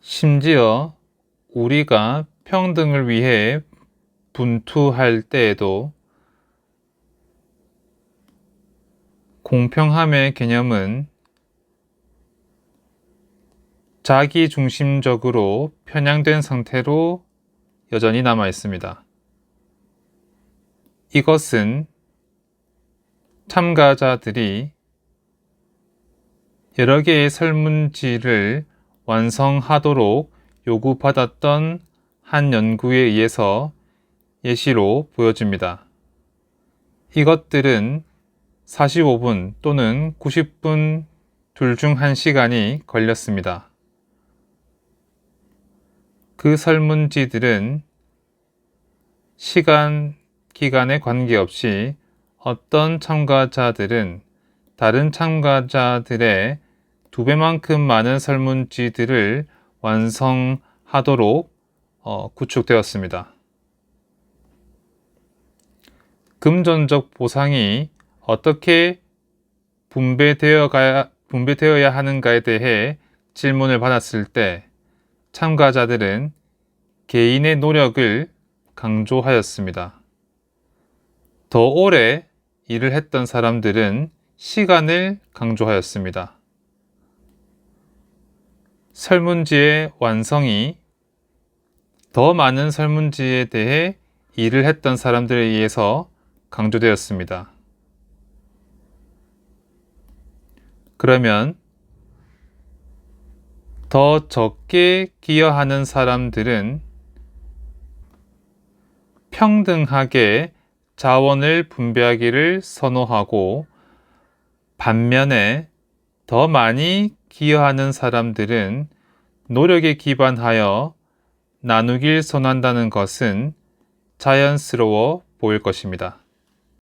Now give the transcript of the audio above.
심지어 우리가 평등을 위해 분투할 때에도 공평함의 개념은 자기 중심적으로 편향된 상태로 여전히 남아 있습니다. 이것은 참가자들이 여러 개의 설문지를 완성하도록 요구받았던 한 연구에 의해서 예시로 보여집니다. 이것들은 45분 또는 90분 둘 중 한 시간이 걸렸습니다. 그 설문지들은 시간, 기간에 관계없이 어떤 참가자들은 다른 참가자들의 두 배만큼 많은 설문지들을 완성하도록 어, 구축되었습니다. 금전적 보상이 어떻게 분배되어 가, 분배되어야 하는가에 대해 질문을 받았을 때 참가자들은 개인의 노력을 강조하였습니다. 더 오래 일을 했던 사람들은 시간을 강조하였습니다. 설문지의 완성이 더 많은 설문지에 대해 일을 했던 사람들에 의해서 강조되었습니다. 그러면 더 적게 기여하는 사람들은 평등하게 자원을 분배하기를 선호하고 반면에 더 많이 기여하는 사람들은 노력에 기반하여 나누길 선호한다는 것은 자연스러워 보일 것입니다.